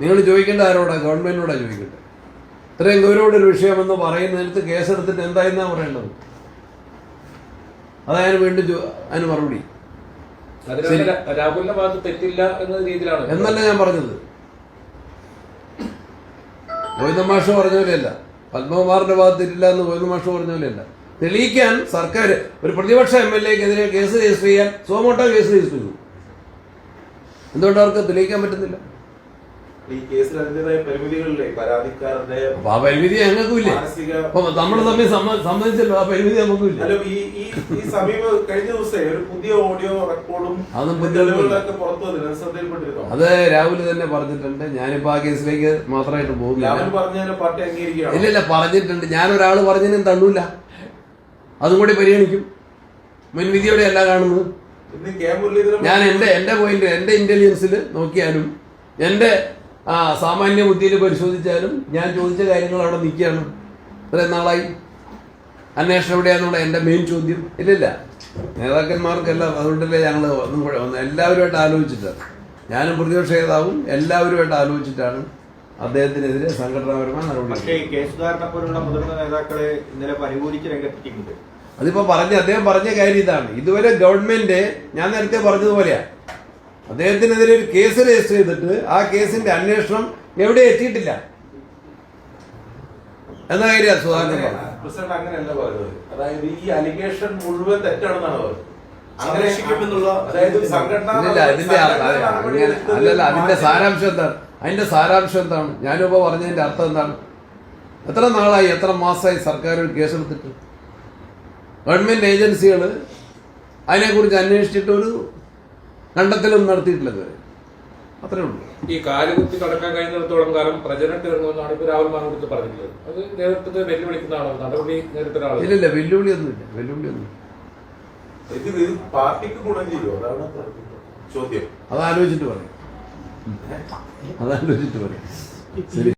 നിങ്ങൾ ചോദിക്കേണ്ട ആരോടാ? ഗവൺമെന്റിനോടാ ചോദിക്കേണ്ടത്. ഇത്രയും ഗൗരവമുള്ള ഒരു വിഷയമെന്ന് പറയുന്നിടത്ത് കേസെടുത്തിട്ട് എന്തായിരുന്നാ പറയേണ്ടത്? അതായത് വീണ്ടും അതിന് മറുപടി. രാഹുലിന്റെ ഭാഗത്ത് തെറ്റില്ല എന്ന രീതിയിലാണ്. എന്നല്ല ഞാൻ പറഞ്ഞത്. ഗോവിന്ദ മാഷ് പറഞ്ഞ പോലെയല്ല. പത്മകുമാറിന്റെ ഭാഗത്ത് തെറ്റില്ല എന്ന് ഗോവിന്ദ മാഷ് പറഞ്ഞ പോലെയല്ല. തെളിയിക്കാൻ സർക്കാർ ഒരു പ്രതിപക്ഷ എം എൽ എക്കെതിരെ കേസ് രജിസ്റ്റർ ചെയ്യാൻ സോമോട്ടോ കേസ് രജിസ്റ്റർ ചെയ്തു. എന്തുകൊണ്ട് അവർക്ക് തെളിയിക്കാൻ പറ്റുന്നില്ല? ഈ കേസിൽ അതിന്റേതായ പരിമിതികളിലെ പരാതിക്കാരുടെ അപ്പൊ ആ പരിമിതി ഞങ്ങൾക്കും ഇല്ലേ മാനസിക അപ്പൊ നമ്മൾ തമ്മിൽ സമ്മ- സമ്മതിച്ചല്ലോ ആ പരിമിതി നമുക്കില്ല അല്ല ഈ ഈ ഈ സമീപ കഴിഞ്ഞ ദിവസേ ഒരു പുതിയ ഓഡിയോ റെക്കോർഡും അതും പുതിയ തെളിവുകളൊക്കെ പുറത്തു വന്നില്ല ശ്രദ്ധയിൽപ്പെട്ടിരുന്നോ? അത് രാഹുൽ തന്നെ പറഞ്ഞിട്ടുണ്ട്. ഞാനിപ്പോ ആ കേസിലേക്ക് മാത്രമായിട്ട് പോകുന്നില്ല ഇല്ല പാർട്ടി അംഗീകരിക്കുകയാണ്? ഇല്ലില്ല പറഞ്ഞിട്ടുണ്ട്. ഞാനൊരാൾ പറഞ്ഞതിനും തള്ളൂല അതും കൂടി പരിഗണിക്കും. മുൻവിധിയോടെ അല്ല കാണുന്നത്. ഇന്ന് കെ മുരളീധരൻ ഞാൻ എന്റെ എന്റെ പോയിന്റ് എന്റെ ഇന്റലിജൻസിൽ നോക്കിയാലും എന്റെ ആ സാമാന്യ ബുദ്ധിയിൽ പരിശോധിച്ചാലും ഞാൻ ചോദിച്ച കാര്യങ്ങൾ അവിടെ നിൽക്കുകയാണ്. ഇത്രയും നാളായി. അന്വേഷണം എവിടെയാണെന്നുള്ള എന്റെ മെയിൻ ചോദ്യം. ഇല്ലില്ല. നേതാക്കന്മാർക്കെല്ലാം അതുകൊണ്ടല്ലേ ഞങ്ങൾ ഒന്നും കൂടെ വന്നു എല്ലാവരുമായിട്ട് ആലോചിച്ചിട്ടാണ്. ഞാനും പ്രതിപക്ഷ നേതാവും എല്ലാവരുമായിട്ട് ആലോചിച്ചിട്ടാണ് അദ്ദേഹത്തിനെതിരെ സംഘടനാപരമായ നടപടി അതിപ്പോ പറഞ്ഞ അദ്ദേഹം പറഞ്ഞ കാര്യം ഇതാണ്. ഇതുവരെ ഗവൺമെന്റ് ഞാൻ നേരത്തെ പറഞ്ഞതുപോലെയാ. അദ്ദേഹത്തിനെതിരെ ഒരു കേസ് രജിസ്റ്റർ ചെയ്തിട്ട് ആ കേസിന്റെ അന്വേഷണം എവിടെ എത്തിയിട്ടില്ല. എന്ന കാര്യം സുധാകരൻ? പ്രസിഡന്റ് അങ്ങനെയല്ല പറയുന്നത് അതായത് ഈ അലിഗേഷൻ മുഴുവൻ തെറ്റാണെന്നാണ് പറയുന്നത് ഇല്ലില്ല അതിന്റെ അല്ലല്ല അതിന്റെ സാരാംശം എന്താണ്? അതിന്റെ സാരാംശം എന്താണ്? ഞാനിപ്പോ പറഞ്ഞതിന്റെ അർത്ഥം എന്താണ്? എത്ര നാളായി എത്ര മാസമായി സർക്കാർ ഒരു കേസെടുത്തിട്ട് ഗവൺമെന്റ് ഏജൻസികൾ അതിനെക്കുറിച്ച് അന്വേഷിച്ചിട്ട് ഒരു കണ്ടെത്തലും നടത്തിയിട്ടില്ല ഇതുവരെ അത്രേ ഉള്ളൂ. ഈ കാലുകുത്തി കടക്കാൻ കഴിയുന്നിടത്തോളം കാലം പ്രചരണം തീർന്നുവെന്നാണ് ഇപ്പൊ രാഹുൽ മാനോടുത്ത് പറഞ്ഞിട്ടുള്ളത്. അത് നേതൃത്വത്തെ വെല്ലുവിളിക്കുന്നതാണോ? നടപടി നേരിട്ട ഒരാൾ ഇല്ലില്ല വെല്ലുവിളി ഒന്നും ഇല്ല ഇത് പാർട്ടിക്ക് ഗുണം ചെയ്യുമോ അതാണ് ചോദ്യം. അത് ആലോചിച്ചിട്ട് പറയും. അതാലോചിച്ചിട്ട് പറയും. ശരി.